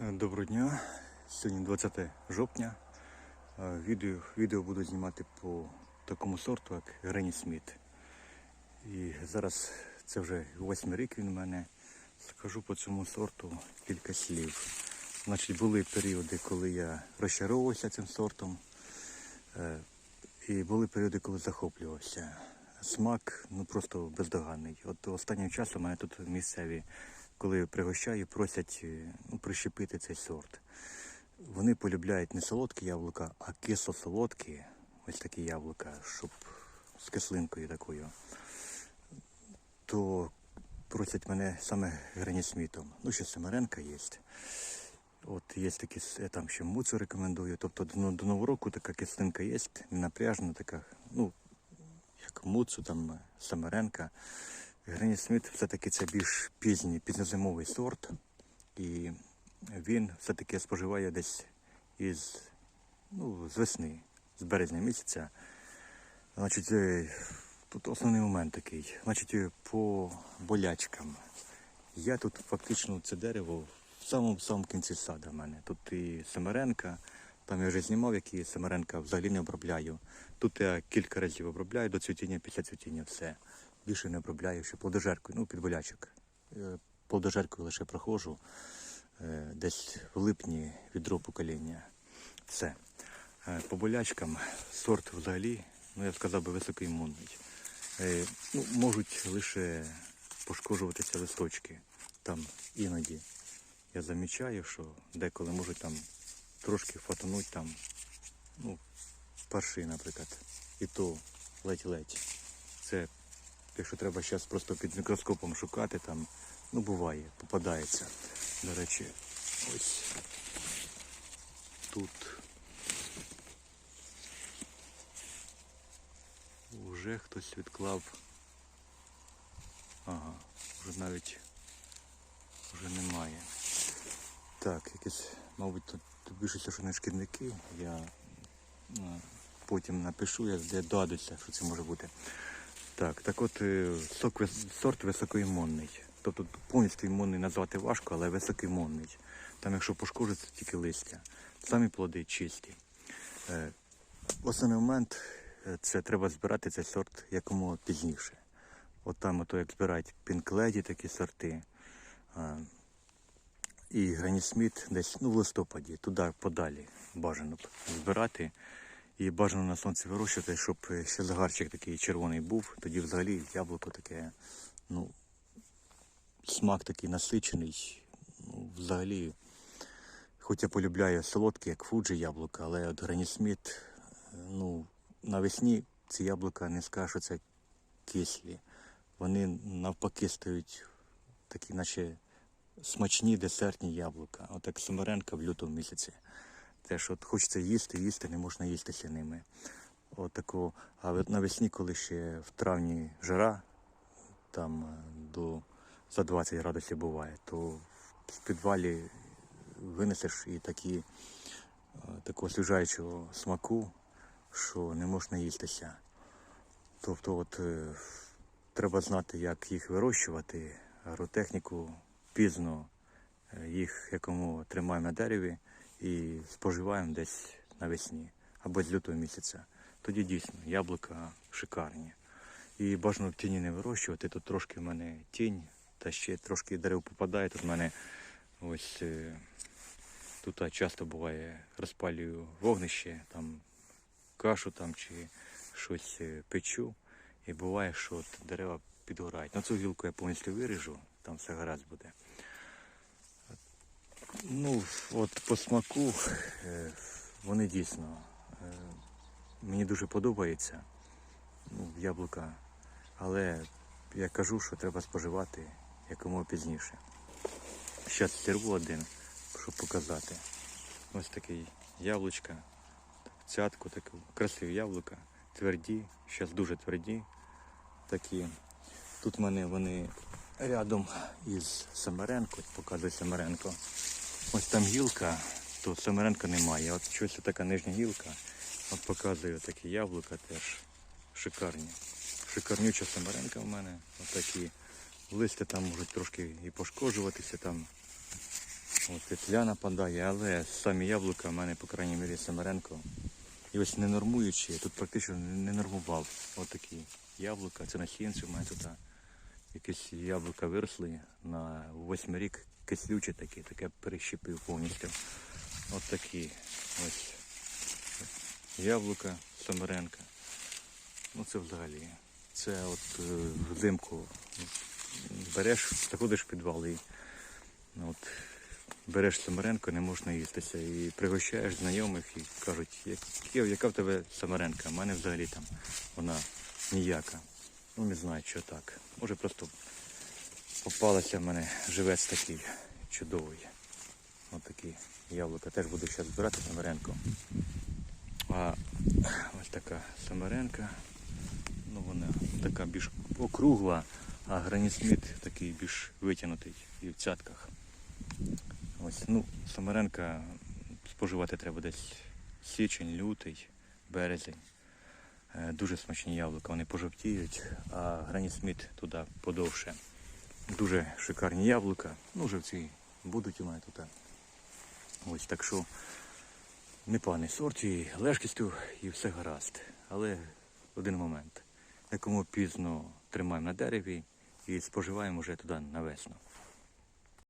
Доброго дня. Сьогодні 20 жовтня. Е, Відео, відео буду знімати по такому сорту, як Грені Сміт. І зараз це вже восьмий рік він у мене. Скажу по цьому сорту кілька слів. Значить, були періоди, коли я розчаровувався цим сортом. е, І були періоди, коли захоплювався. Смак ну просто бездоганний. От останнім часом мене тут місцеві, коли пригощаю, просять е, ну, прищепити цей сорт. Вони полюбляють не солодкі яблука, а кисло-солодкі, ось такі яблука, щоб з кислинкою такою. То просять мене саме гранісмітом. Ну, ще Семеренка є. От є такі, я там ще муцу рекомендую. Тобто до, до Нового року така кислинка є, не напряжна така, ну, як муцу, там Самаренка. Грені Сміт все-таки це більш пізній, пізньозимовий сорт. І він все-таки споживає десь із ну, з весни, з березня місяця. Значить, е, тут основний момент такий. Значить, е, по болячкам. Я тут фактично це дерево в самому самому кінці сада в мене. Тут і Семеренка, там я вже знімав, які Семеренка взагалі не обробляю. Тут я кілька разів обробляю до цвітіння, після цвітіння все. Більше не обробляю, ще плодожеркою, ну, під болячок. Е, Плодожеркою лише проходжу е, десь в липні відро покоління. Все. Е, По болячкам сорт взагалі, ну я сказав би, високоімунний. Ну, можуть лише пошкоджуватися листочки. Там іноді я замічаю, що деколи можуть там трошки фатануть там, ну, парши, наприклад. І то ледь-ледь. Це якщо треба зараз просто під мікроскопом шукати, там, ну буває, попадається. До речі, ось тут вже хтось відклав. Ага, вже навіть вже немає. Так, якісь, мабуть, тут, більше, що не шкідники. Я потім напишу, я де додуся, що це може бути. Так, так от е, сок, сорт високоімунний. Тобто повністю імунний назвати важко, але високоімунний. Там, якщо пошкодиться, тільки листя. Самі плоди чисті. Е, Основний момент е, це треба збирати цей сорт якомога пізніше. От там, ото як збирають пінкледі такі сорти. І Грані Сміт десь ну, в листопаді, туди подалі бажано б збирати. І бажано на сонці вирощувати, щоб ще загарчик такий червоний був. Тоді взагалі яблуко таке, ну, смак такий насичений. Ну, взагалі, хоч я полюбляю солодкі, як фуджі яблука, але от Грані Сміт, е, ну, навесні ці яблука не скажу, що це кислі. Вони навпаки стають такі, наче смачні десертні яблука. От як Самаренка в лютому місяці. Теж от хочеться їсти, їсти, не можна їстися ними. От таку, а навесні, коли ще в травні жара, там е, до за 20 градусів буває, то в підвалі винесеш і такі, е, такого освіжаючого смаку, що не можна їстися. Тобто, от е, треба знати, як їх вирощувати, агротехніку пізно їх якому тримаємо на дереві і споживаємо десь навесні або з лютого місяця. Тоді дійсно яблука шикарні. І бажано в тіні не вирощувати. Тут трошки в мене тінь, та ще трошки дерев попадає. Тут в мене ось е, тут часто буває, розпалюю вогнище, там кашу там чи щось е, печу. І буває, що дерева підгорають. На цю гілку я повністю виріжу, там все гаразд буде. Ну, от по смаку е, вони дійсно е, мені дуже подобаються. Ну, яблука. Але я кажу, що треба споживати якомога пізніше. Зараз сірву один, щоб показати. Ось такий яблучка, цятку таку, красиві яблука, тверді, зараз дуже тверді такі. Тут в мене вони рядом із Самаренко, показує Самаренко. Ось там гілка, то Самаренка немає. От щось така нижня гілка. От показую такі яблука теж шикарні. Шикарнюча Самаренка в мене. Отакі. Листя там можуть трошки і пошкоджуватися там. От петля нападає, але самі яблука в мене, по крайній мірі, Самаренко. І ось не нормуючи, я тут практично не нормував. От такі яблука, це на сіянці в мене тут якісь яблука виросли на восьмий рік, кислючі такі, таке перещепив повністю. От такі ось яблука Самаренка. Ну це взагалі. Це от е, взимку береш, заходиш в підвал і ну, от, береш Самаренко, не можна їстися. І пригощаєш знайомих і кажуть, «Яке- яка в тебе Самаренка? У мене взагалі там вона ніяка. Ну не знаю, що так. Може просто попалася в мене живець такий чудовий. Ось такі яблука. Теж буду зараз збирати Самаренко. А ось така Самаренка. Ну вона така більш округла, а гранісміт такий більш витягнутий і в цятках. Ось, ну, Самаренка споживати треба десь січень, лютий, березень. Е, Дуже смачні яблука, вони пожовтіють, а граніт Сміт туди подовше. Дуже шикарні яблука. Ну, живці будуть у мене тут. Ось так що непоганий сорт і лежкістю, і все гаразд. Але один момент. Якому пізно тримаємо на дереві і споживаємо вже туди на весну.